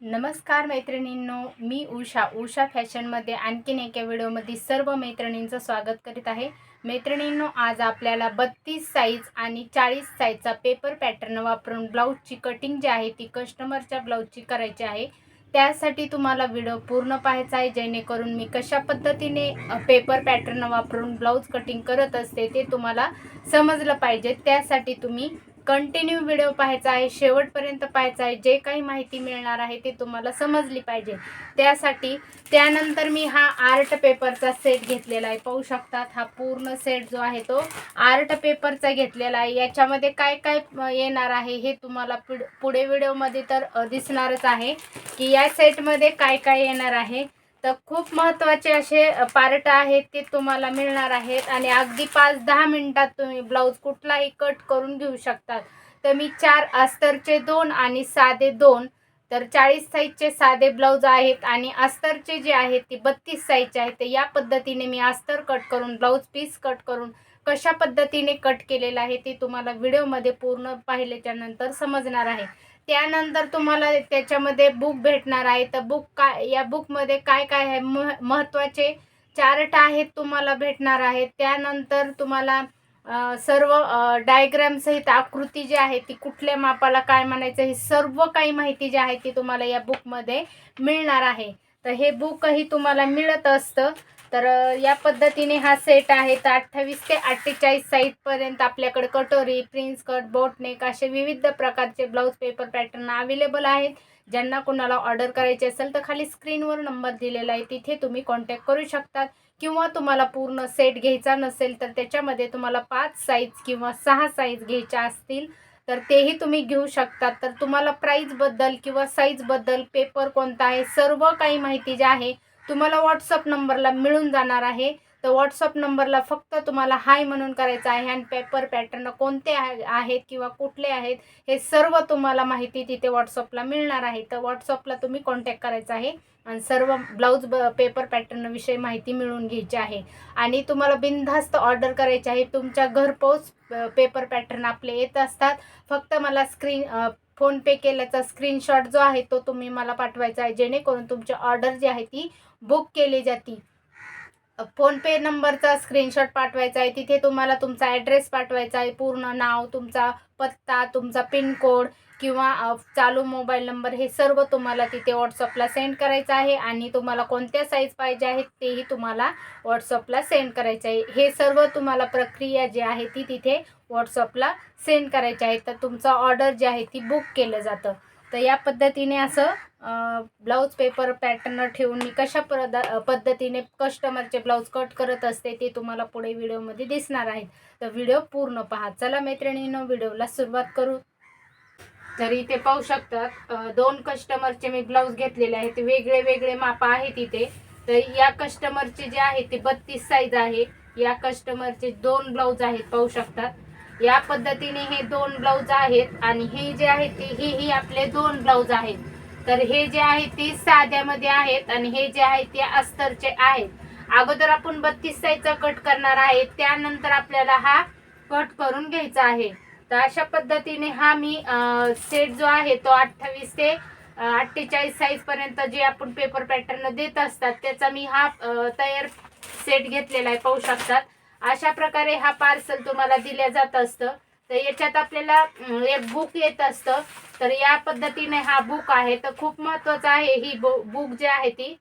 नमस्कार मैत्रिणींनो मी उषा. उषा फॅशनमध्ये आणखीन एका व्हिडिओमध्ये सर्व मैत्रिणींचं स्वागत करीत आहे. मैत्रिणींनो आज आपल्याला बत्तीस साईज आणि चाळीस साईजचा पेपर पॅटर्न वापरून ब्लाऊजची कटिंग जी आहे ती कस्टमरच्या ब्लाऊजची करायची आहे. त्यासाठी तुम्हाला व्हिडिओ पूर्ण पाहायचा आहे जेणेकरून मी कशा पद्धतीने पेपर पॅटर्न वापरून ब्लाऊज कटिंग करत असते ते तुम्हाला समजलं पाहिजे. त्यासाठी तुम्ही कंटिन्यू व्हिडिओ पाहायचा आहे शेवटपर्यंत पाहायचा आहे जे काही माहिती मिळणार आहे ते तुम्हाला समजली पाहिजे. त्यासाठी त्यानंतर मी हा आर्ट पेपरचा सेट घेतलेला आहे. पाहू शकतात हा पूर्ण सेट जो आहे तो आर्ट पेपरचा घेतलेला आहे. याच्यामध्ये काय काय येणार आहे हे तुम्हाला पुढ पुढे व्हिडिओमध्ये तर दिसणारच आहे की या सेटमध्ये काय काय येणार आहे. तर खूप महत्त्वाचे असे पार्ट आहेत ते तुम्हाला मिळणार आहेत आणि अगदी पाच दहा मिनटात तुम्ही ब्लाऊज कुठलाही कट करून घेऊ शकतात. तर मी चार अस्तरचे दोन आणि साधे दोन तर चाळीस साईजचे साधे ब्लाऊज आहेत आणि अस्तरचे जे आहेत ते बत्तीस साईजचे आहेत. तर या पद्धतीने मी अस्तर कट करून ब्लाऊज पीस कट करून कशा पद्धतीने कट केलेलं आहे ते तुम्हाला व्हिडिओमध्ये पूर्ण पाहिल्याच्यानंतर समजणार आहे. त्यानंतर तुम्हाला त्याच्यामध्ये बुक भेटणार आहे. तर बुक काय या बुकमध्ये काय काय आहे? मह महत्त्वाचे चार्ट आहेत तुम्हाला भेटणार आहेत. त्यानंतर तुम्हाला सर्व डायग्रॅमसहित आकृती जी आहे ती कुठल्या मापाला काय म्हणायचं हे सर्व काही माहिती जी आहे ती तुम्हाला या बुकमध्ये मिळणार आहे. तर हे बुकही तुम्हाला मिळत असतं. तर या पद्धतीने हा सेट आहे. तर अठ्ठावीस ते अठ्ठेचाळीस साईजपर्यंत आपल्याकडे कटोरी प्रिन्स कट बोटनेक असे विविध प्रकारचे ब्लाऊज पेपर पॅटर्न अवेलेबल आहेत. ज्यांना कोणाला ऑर्डर करायची असेल तर खाली स्क्रीनवर नंबर दिलेला आहे. तिथे तुम्ही कॉन्टॅक्ट करू शकतात किंवा तुम्हाला पूर्ण सेट घ्यायचा नसेल तर त्याच्यामध्ये तुम्हाला पाच साईज किंवा सहा साईज घ्यायच्या असतील तर तेही तुम्ही घेऊ शकतात तर तुम्हाला प्राईजबद्दल किंवा साईजबद्दल पेपर कोणता आहे सर्व काही माहिती जी आहे तुम्हाला व्हॉट्सअप नंबरला मिळून जाणार आहे. तर व्हॉट्सअप नंबरला फक्त तुम्हाला हाय म्हणून करायचं आहे आणि पेपर पॅटर्न कोणते आहेत किंवा कुठले आहेत हे सर्व तुम्हाला माहिती तिथे व्हॉट्सअपला मिळणार आहे. तर व्हॉट्सअपला तुम्ही कॉन्टॅक्ट करायचा आहे आणि सर्व ब्लाऊज ब पेपर पॅटर्नविषयी माहिती मिळवून घ्यायची आहे. आणि तुम्हाला बिनधास्त ऑर्डर करायची आहे. तुमच्या घरपोच पेपर पॅटर्न आपले येत असतात. फक्त मला स्क्रीन फोनपे केल्याचा स्क्रीनशॉट जो आहे तो तुम्ही मला पाठवायचा आहे. जेणेकरून तुमची ऑर्डर जी आहे ती बुक केली जाते. फोनपे नंबरचा स्क्रीनशॉट पाठवायचा आहे. तिथे तुम्हाला तुमचा ॲड्रेस पाठवायचा आहे. पूर्ण नाव तुमचा पत्ता तुमचा पिनकोड किंवा चालू मोबाईल नंबर हे सर्व तुम्हाला तिथे व्हॉट्सअपला सेंड करायचं आहे आणि तुम्हाला कोणत्या साईज पाहिजे आहेत तेही तुम्हाला व्हॉट्सअपला सेंड करायचं आहे. हे सर्व तुम्हाला प्रक्रिया जी आहे ती तिथे व्हॉट्सअपला सेंड करायची आहे. तर तुमचा ऑर्डर जे आहे ती बुक केलं जातं. तर या पद्धतीने असं ब्लाऊज पेपर पॅटर्न ठेवून मी कशा पद पद्धतीने कस्टमरचे ब्लाऊज कट करत असते ते तुम्हाला पुढे व्हिडिओमध्ये दिसणार आहेत. तर व्हिडिओ पूर्ण पहा. चला मैत्रिणीनं व्हिडिओला सुरुवात करू. तर इथे पाहू शकतात. दोन कस्टमरचे मी ब्लाऊज घेतलेले आहेत. वेगळे वेगळे माप आहेत इथे. तर या कस्टमरचे जे आहे ते बत्तीस साईज आहे. या कस्टमरचे दोन ब्लाऊज आहेत पाहू शकतात. या पद्धतीने हे दोन ब्लाऊज आहेत आणि हे जे आहे ते हे ही आपले दोन ब्लाऊज आहेत. तर हे जे आहे ते साध्यामध्ये आहेत आणि हे जे आहे ते अस्तरचे आहेत. अगोदर आपण बत्तीस साईजचा कट करणार आहे. त्यानंतर आपल्याला हा कट करून घ्यायचा आहे. तर अशा पद्धतीने हा मी सेट जो आहे तो अठ्ठावीस ते अठ्ठेचाळीस साईज पर्यंत जे आपण पेपर पॅटर्न देत असतात त्याचा मी हा तयार सेट घेतलेला आहे पाहू शकतात. अशा प्रकारे हा पार्सल तुम्हाला दिल्या जात असतं. तर याच्यात आपल्याला एक बुक येत असतं. तर या पद्धतीने हा बुक आहे. तर खूप महत्वाचं आहे ही बुक जी आहे ती.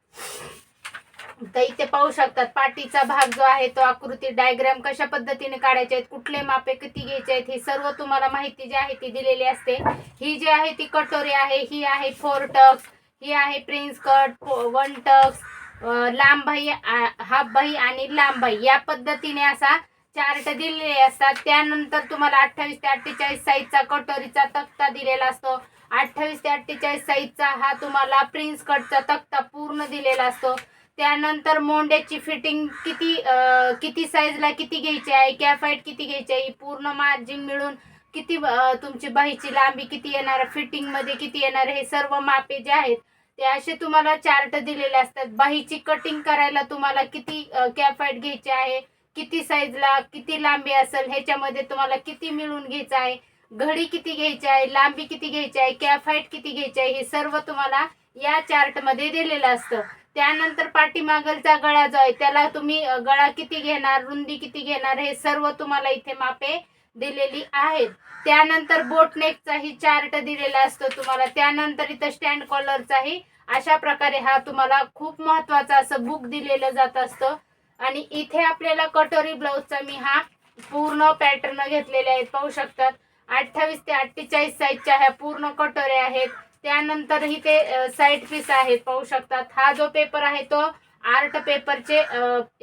तर इथे पाहू शकतात पाठीचा भाग जो आहे तो आकृती डायग्राम कशा पद्धतीने काढायचे आहेत कुठले मापे किती घ्यायचे आहेत हे सर्व तुम्हाला माहिती जी आहे ती दिलेली असते. ही जी आहे ती कटोरी आहे ही आहे फोर टक्स ही आहे प्रिन्स कट वन टक्स लांब बाही हाफ बाही आणि लांब या पद्धतीने असा चार्ट दिलेले असतात. त्यानंतर तुम्हाला अठ्ठावीस ते अठ्ठेचाळीस साईजचा कटोरीचा तक्ता दिलेला असतो. अठ्ठावीस ते अठ्ठेचाळीस साईजचा हा तुम्हाला प्रिन्स कटचा तक्ता पूर्ण दिलेला असतो. त्यानंतर मोंड्याची फिटिंग किती अं, किती साईजला किती घ्यायची आहे कॅफाईट किती घ्यायची आहे पूर्ण मार्जिन मिळून किती अं, तुमची बाहीची लांबी किती येणार फिटिंगमध्ये किती येणार हे सर्व मापे जे आहेत ते असे तुम्हाला चार्ट दिलेले असतात. बाहीची कटिंग करायला तुम्हाला किती कॅफाईट घ्यायची आहे किती साईजला किती लांबी असेल ह्याच्यामध्ये तुम्हाला किती मिळून घ्यायचं आहे घडी किती घ्यायची आहे लांबी किती घ्यायची आहे कॅफाईट किती घ्यायची आहे हे सर्व तुम्हाला या चार्टमध्ये दिलेलं असतं. त्यानंतर पाठीमागलचा गळा जो आहे त्याला तुम्ही गळा किती घेणार रुंदी किती घेणार हे सर्व तुम्हाला इथे मापे दिलेली आहेत. त्यानंतर बोट नेकचाही चार्ट दिलेला असतो तुम्हाला. त्यानंतर इथं स्टँड कॉलरचाही अशा प्रकारे हा तुम्हाला खूप महत्त्वाचा असं बुक दिलेलं जात असतं. आणि इथे आपल्याला कटोरी ब्लाऊजचा मी हा पूर्ण पॅटर्न घेतलेले आहेत पाहू शकतात. अठ्ठावीस ते अठ्ठेचाळीस साईजच्या ह्या पूर्ण कटोऱ्या आहेत. त्यानंतर ते साईड पीस आहेत पाहू शकतात. हा जो पेपर आहे तो आर्ट पेपरचे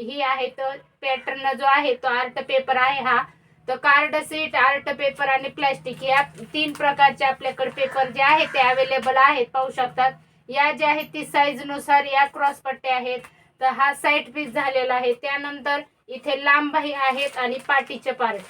ही आहे तर पॅटर्न जो आहे तो आर्ट पेपर आहे हा. तर कार्ड सीट आर्ट पेपर आणि प्लॅस्टिक या तीन प्रकारचे आपल्याकडे पेपर जे आहेत ते अवेलेबल आहेत पाहू शकतात. या ज्या आहेत ती साईजनुसार या क्रॉस पट्ट्या आहेत. तर हा साईड पीस झालेला आहे. त्यानंतर इथे लांबबाही आहेत आणि पाटीचे पार्ट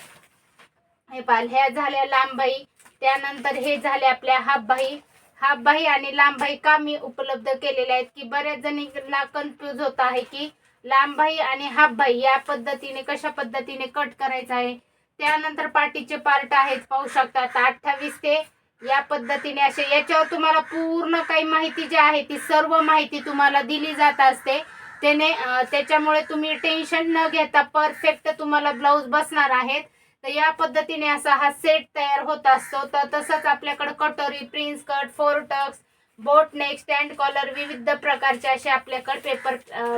हे पाल ह्या झाल्या लांबबाई त्यानंतर हे झाले आपल्या हाफबाई हाफबाई आणि लांबबाई का मी उपलब्ध केलेल्या आहेत की बऱ्याच जणींना कन्फ्यूज होत आहे की लांबबाई आणि हाफबाई या पद्धतीने कशा पद्धतीने कट करायचा आहे? त्यानंतर पाठीचे पार्ट आहेत पाहू शकतात अठ्ठावीस ते या पद्धतीने असे याच्यावर तुम्हाला पूर्ण काही माहिती जी आहे ती सर्व माहिती तुम्हाला दिली जात असते. त्याने त्याच्यामुळे तुम्ही टेन्शन न घेता परफेक्ट तुम्हाला ब्लाऊज बसणार आहेत. तर या पद्धतीने असा हा सेट तयार होत असतो. तर तसंच आपल्याकडे कटोरी prince cut four tucks boat neck stand collar विविध प्रकारचे असे आपल्याकडे पेपर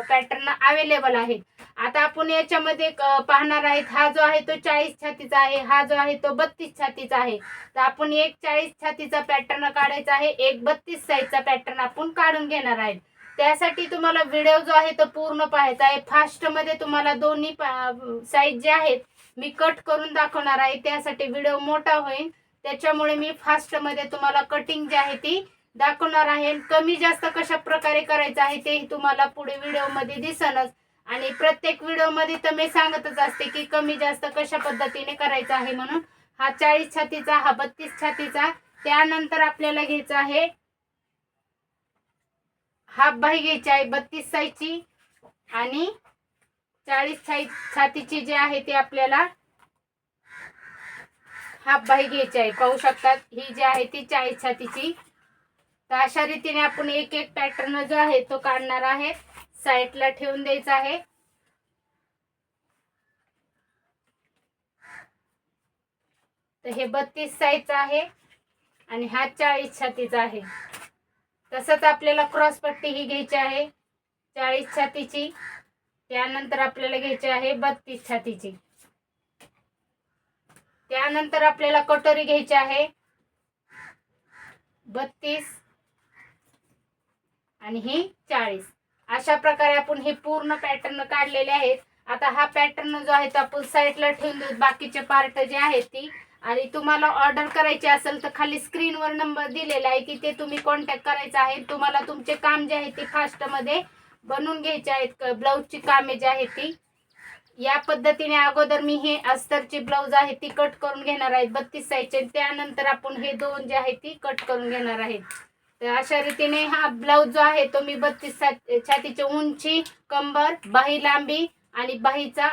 पॅटर्न अवेलेबल आहेत. आता आपण याच्यामध्ये पाहणार आहेत हा जो आहे तो चाळीस छातीचा आहे हा जो आहे तो बत्तीस छातीचा आहे. तर आपण एक चाळीस छातीचा पॅटर्न काढायचा आहे एक बत्तीस साईजचा पॅटर्न आपण काढून घेणार आहे त्यासाठी तुम्हाला व्हिडिओ जो आहे तो पूर्ण पाहायचा आहे. फास्टमध्ये तुम्हाला दोन्ही साईज जे आहेत मी कट करून दाखवणार आहे. त्यासाठी व्हिडिओ मोठा होईल. त्याच्यामुळे मी फास्टमध्ये तुम्हाला कटिंग जी आहे ती दाखवणार आहे. कमी जास्त कशा प्रकारे करायचं आहे ते तुम्हाला पुढे व्हिडिओमध्ये दिसनच. आणि प्रत्येक व्हिडिओमध्ये तर मी सांगतच असते की कमी जास्त कशा पद्धतीने करायचं आहे म्हणून. हा चाळीस छातीचा हा बत्तीस छातीचा. त्यानंतर आपल्याला घ्यायचा आहे. हाफ बाही घ्यायची आहे बत्तीस साईजची. आणि चाळीस साईज छातीची जी आहे ती आपल्याला हाफ बाही घ्यायची आहे. पाहू शकतात ही जी आहे ती चाळीस छातीची. तर अशा रीतीने आपण एक एक पॅटर्न जो आहे तो काढणार आहे. साईडला ठेवून द्यायचा आहे. तर हे बत्तीस साईजचा आहे आणि हा चाळीस छातीचा आहे. तसंच आपल्याला क्रॉस पट्टी ही घ्यायची आहे. चाळीस छातीची. त्यानंतर आपल्याला घ्यायची आहे बत्तीस छातीची. त्यानंतर आपल्याला कटोरी घ्यायची आहे बत्तीस आणि ही चाळीस. अशा प्रकारे आपण हे पूर्ण पॅटर्न काढलेले आहेत. आता हा पॅटर्न जो आहे तो आपण साईडला ठेवून देऊ. बाकीचे पार्ट जे आहेत ती. आणि तुम्हाला ऑर्डर करायची असेल तर खाली स्क्रीनवर नंबर दिलेला आहे तिथे तुम्ही कॉन्टॅक्ट करायचा आहे. तुम्हाला तुमचे काम जे आहे ते फास्टमध्ये बनवून घ्यायचे आहेत ब्लाऊजची कामे जी आहेत ती. या पद्धतीने अगोदर मी हे अस्तरची ब्लाऊज आहे ती कट करून घेणार आहेत बत्तीस साईजचे. त्यानंतर आपण हे दोन जे आहे ती कट करून घेणार आहेत तर अशा रीतीने हा ब्लाऊज जो आहे तो मी बत्तीस छातीची उंची कंबर बाही लांबी आणि बाहीचा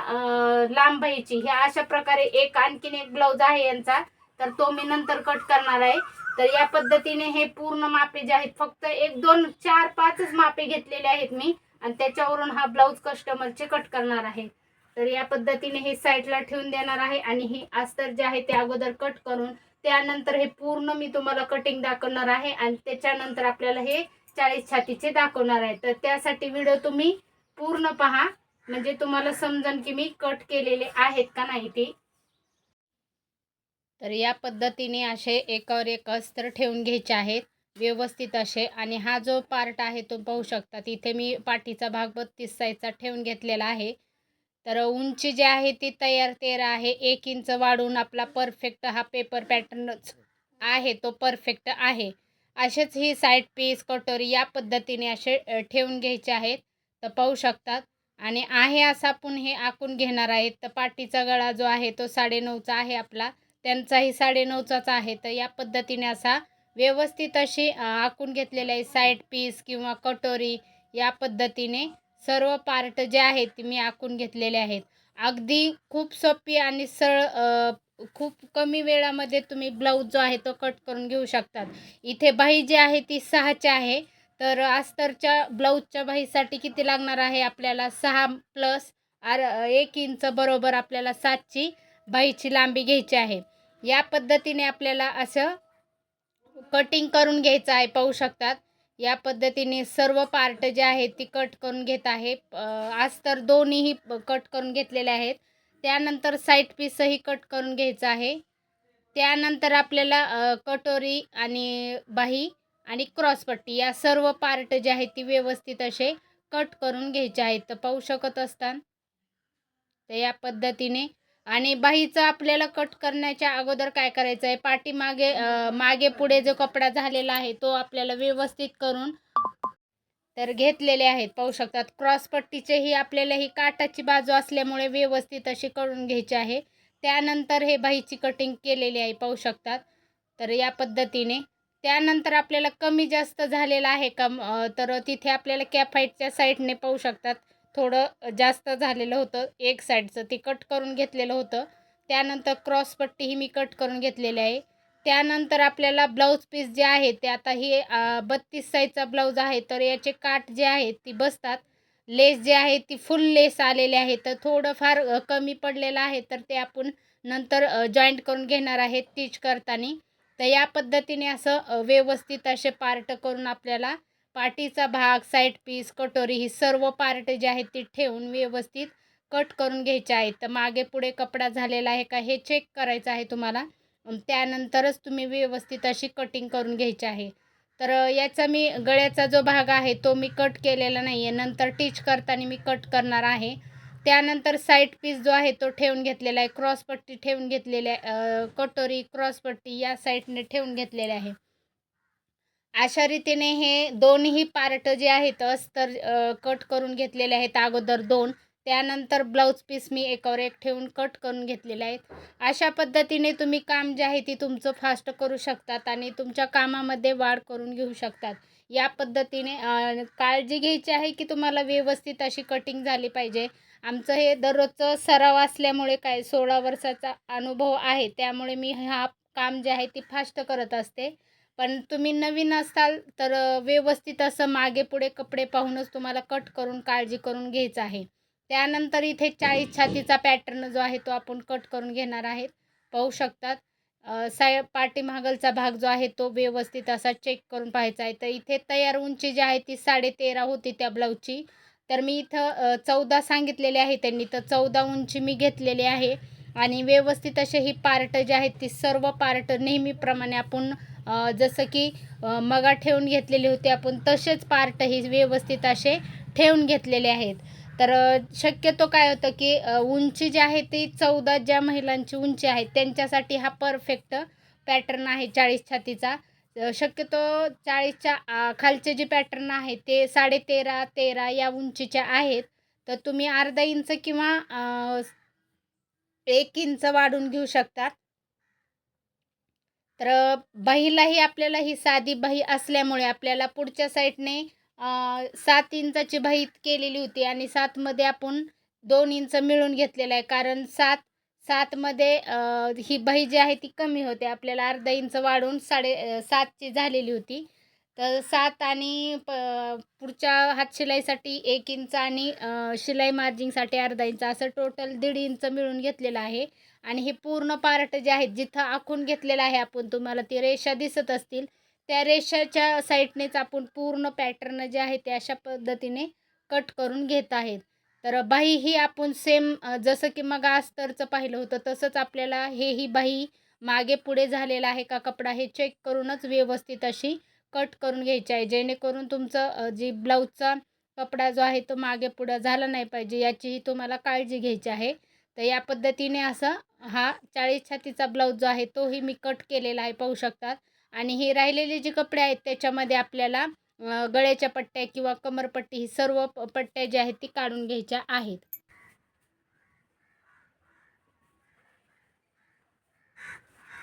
लांब बाहीची. ह्या अशा प्रकारे एक आणखीन एक ब्लाऊज आहे यांचा. तर तो मी नंतर कट करणार आहे. तर या पद्धतीने हे पूर्ण मापे जे आहेत फक्त एक दोन चार पाचच मापे घेतलेले आहेत मी. आणि त्याच्यावरून हा ब्लाऊज कस्टमरचे कट करणार आहे. तर या पद्धतीने हे साईडला ठेवून देणार आहे. आणि ही अस्तर जे आहे ते अगोदर कट करून त्यानंतर हे पूर्ण मी तुम्हाला कटिंग दाखवणार आहे. आणि त्याच्यानंतर आपल्याला हे चाळीस छातीचे दाखवणार आहे. तर त्यासाठी व्हिडिओ तुम्ही पूर्ण पहा. म्हणजे तुम्हाला समजन की मी कट केलेले आहेत का नाही ते. तर या पद्धतीने असे एकावर एक अस्तर ठेवून घ्यायचे आहेत व्यवस्थित असे. आणि हा जो पार्ट आहे तो पाहू शकता इथे मी पाठीचा भाग बत्तीस साईजचा ठेवून घेतलेला आहे. तर उंची जी आहे ती तयार तेरा आहे. एक इंच वाढून आपला परफेक्ट हा पेपर पॅटर्नच आहे तो परफेक्ट आहे. असेच ही साईड पीस कटोरी या पद्धतीने असे ठेवून घ्यायचे आहेत. तर पाहू शकतात. आणि आहे असा आपण हे आखून घेणार आहेत. तर पाठीचा गळा जो आहे तो साडेनऊचा आहे आपला. त्यांचाही साडेनऊचाच आहे. तर या पद्धतीने असा व्यवस्थित अशी आखून घेतलेली आहे साईड पीस किंवा कटोरी या पद्धतीने सर्व पार्ट जे आहेत ते मी आखून घेतलेले आहेत. अगदी खूप सोपी आणि सरळ खूप कमी वेळामध्ये तुम्ही ब्लाऊज जो आहे तो कट करून घेऊ शकतात. इथे बाही जी आहे ती सहाची आहे. तर अस्तरच्या ब्लाऊजच्या बाहीसाठी किती लागणार आहे आपल्याला? सहा प्लस आर एक इंच बरोबर आपल्याला सातची बाहीची लांबी घ्यायची आहे. या पद्धतीने आपल्याला असं कटिंग करून घ्यायचं आहे पाहू शकतात. या पद्धतीने सर्व पार्ट जे आहेत ती कट करून घेत आहे. आज तर दोन्हीही कट करून घेतलेले आहेत. त्यानंतर साईड पीसही कट करून घ्यायचं आहे. त्यानंतर आपल्याला कटोरी आणि बाही आणि क्रॉसपट्टी या सर्व पार्ट जे आहेत ती व्यवस्थित असे कट करून घ्यायचे आहेत. तर पाहू शकत असतात तर या पद्धतीने आणि बाईचं आपल्याला कट करण्याच्या अगोदर काय करायचं आहे पाठीमागे मागे पुढे जो कपडा झालेला आहे तो आपल्याला व्यवस्थित करून तर घेतलेले आहेत. पाहू शकतात क्रॉसपट्टीचेही आपल्याला ही काटाची बाजू असल्यामुळे व्यवस्थित अशी करून घ्यायची आहे. त्यानंतर हे बाहीची कटिंग केलेली आहे पाहू शकतात. तर या पद्धतीने. त्यानंतर आपल्याला कमी जास्त झालेला आहे का तर तिथे आपल्याला कॅफाईटच्या साईडने पाहू शकतात. थोडं जास्त झालेलं होतं. एक साईडचं ते कट करून घेतलेलं होतं. त्यानंतर क्रॉसपट्टीही मी कट करून घेतलेली आहे. त्यानंतर आपल्याला ब्लाऊज पीस जे आहे ते आता हे बत्तीस साईजचा ब्लाऊज आहे तर याचे काठ जे आहेत ती बसतात. लेस जे आहे ती फुल लेस आलेली आहे तर थोडंफार कमी पडलेलं आहे तर ते आपण नंतर जॉईंट करून घेणार आहे स्टिच करताना. तर या पद्धतीने असं व्यवस्थित असे पार्ट करून आपल्याला पाटीचा भाग साईड पीस कटोरी ही सर्व पार्ट जे आहेत ती ठेवून व्यवस्थित कट करून घ्यायचे आहेत. तर मागे पुढे कपडा झालेला आहे का हे चेक करायचं आहे तुम्हाला. त्यानंतरच तुम्ही व्यवस्थित अशी कटिंग करून घ्यायची आहे. तर याचा मी गळ्याचा जो भाग आहे तो मी कट केलेला नाही आहे नंतर टीच करताना मी कट करणार आहे. त्यानंतर साईड पीस जो आहे तो ठेवून घेतलेला आहे. क्रॉसपट्टी ठेवून घेतलेली आहे. कटोरी क्रॉसपट्टी या साईडने ठेवून घेतलेल्या आहे. अशा रीतीने हे दोन्ही पार्ट जे आहेत अस्तर कट करून घेतलेले आहेत अगोदर दोन. त्यानंतर ब्लाऊज पीस मी एकावर एक ठेवून कट करून घेतलेले आहेत. अशा पद्धतीने तुम्ही काम जे आहे ती तुमचं फास्ट करू शकतात आणि तुमच्या कामामध्ये वाढ करून घेऊ शकतात. या पद्धतीने काळजी घ्यायची आहे की तुम्हाला व्यवस्थित अशी कटिंग झाली पाहिजे. आमचं हे दररोजचं सराव असल्यामुळे काय सोळा वर्षाचा अनुभव आहे. त्यामुळे मी हा काम जे आहे ती फास्ट करत असते. पण तुम्ही नवीन असाल तर व्यवस्थित असं मागे पुढे कपडे पाहूनच तुम्हाला कट करून काळजी करून घ्यायचं आहे. त्यानंतर इथे चाळीस छातीचा पॅटर्न जो आहे तो आपण कट करून घेणार आहेत. पाहू शकतात. साय पाठीमागलचा भाग जो आहे तो व्यवस्थित असा चेक करून पाहायचा आहे. तर इथे तयार उंची जी आहे ती साडेतेरा होती त्या ब्लाऊजची तर मी इथं चौदा सांगितलेले आहे त्यांनी. तर चौदा उंची मी घेतलेली आहे. आणि व्यवस्थित असे ही पार्ट जे आहेत ती सर्व पार्ट नेहमीप्रमाणे आपण जसं की मगा ठेवून घेतलेली होती आपण तसेच पार्टही व्यवस्थित असे ठेवून घेतलेले आहेत. तर शक्यतो काय होतं की उंची जी आहे ती चौदा ज्या महिलांची उंची आहे त्यांच्यासाठी हा परफेक्ट पॅटर्न आहे चाळीस छातीचा. शक्यतो चाळीसच्या आ, खालचे जे पॅटर्न आहे ते साडेतेरा तेरा या उंचीच्या आहेत. तर तुम्ही अर्धा इंच किंवा एक इंच वाढून घेऊ शकतात. तर बहीलाही बाहीलाही आपल्याला ही साधी बाही असल्यामुळे आपल्याला पुढच्या साईडने सात इंचाची बाही केलेली होती आणि सातमध्ये आपण दोन इंच मिळून घेतलेलं आहे. कारण सात सातमध्ये ही बाही जी आहे ती कमी होते. आपल्याला अर्धा इंच वाढून साडे सातची झालेली होती. तर सात आणि प पुढच्या हातशिलाईसाठी एक इंच आणि शिलाई मार्जिंगसाठी अर्धा इंच असं टोटल दीड इंच मिळून घेतलेलं आहे. आणि हे पूर्ण पार्ट जे आहेत जिथं आखून घेतलेलं आहे आपण तुम्हाला ती रेषा दिसत असतील. त्या रेषाच्या साईडनेच आपण पूर्ण पॅटर्न जे आहे ते अशा पद्धतीने कट करून घेत आहेत. तर बाही ही आपण सेम जसं की मग अस्तरचं पाहिलं होतं तसंच आपल्याला हे ही बाही मागे पुढे झालेला आहे का कपडा हे चेक करूनच व्यवस्थित अशी कट करून घ्यायची आहे. जेणेकरून तुमचं जी ब्लाऊजचा कपडा जो आहे तो मागे पुढं झाला नाही पाहिजे याचीही तुम्हाला काळजी घ्यायची आहे. तर या पद्धतीने असं हा चाळीस छातीचा ब्लाऊज जो आहे तोही मी कट केलेला आहे पाहू शकतात. आणि हे राहिलेले जे कपडे आहेत त्याच्यामध्ये आपल्याला गळ्याच्या पट्ट्या किंवा कमरपट्टी ही सर्व पट्ट्या ज्या आहेत ती काढून घ्यायच्या आहेत.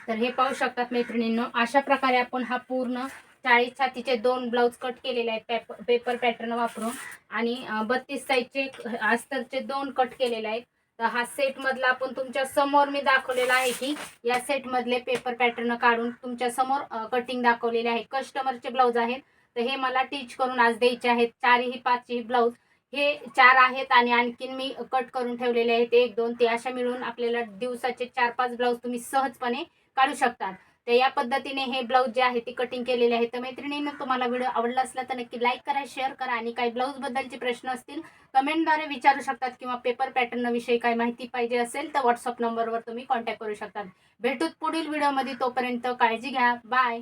तर हे पाहू शकतात मैत्रिणींनो अशा प्रकारे आपण हा पूर्ण चाळीस छातीचे दोन ब्लाऊज कट केलेले आहेत पेपर पेपर पॅटर्न वापरून. आणि बत्तीस साईजचे अस्तरचे दोन कट केलेले आहेत. तर हा सेटमधला आपण तुमच्यासमोर मी दाखवलेला आहे की या सेटमधले पेपर पॅटर्न काढून तुमच्यासमोर कटिंग दाखवलेले आहे. कस्टमरचे ब्लाऊज आहेत. तर हे मला टीच करून आज द्यायचे आहेत. चारही पाचही ब्लाऊज हे चार आहेत आणि आणखीन मी कट करून ठेवलेले आहेत. एक दोन ते अशा मिळून आपल्याला दिवसाचे चार पाच ब्लाऊज तुम्ही सहजपणे काढू शकतात. तर या पद्धतीने हे ब्लाऊज जे आहे ते कटिंग केलेले आहे. तर मैत्रिणीनं तुम्हाला व्हिडिओ आवडला असला तर नक्की लाईक करा शेअर करा आणि काही ब्लाऊजबद्दलचे प्रश्न असतील कमेंटद्वारे विचारू शकतात किंवा पेपर पॅटर्नविषयी काही माहिती पाहिजे असेल तर व्हॉट्सअप नंबरवर तुम्ही कॉन्टॅक्ट करू शकतात. भेटूत पुढील व्हिडिओमध्ये तोपर्यंत काळजी घ्या. बाय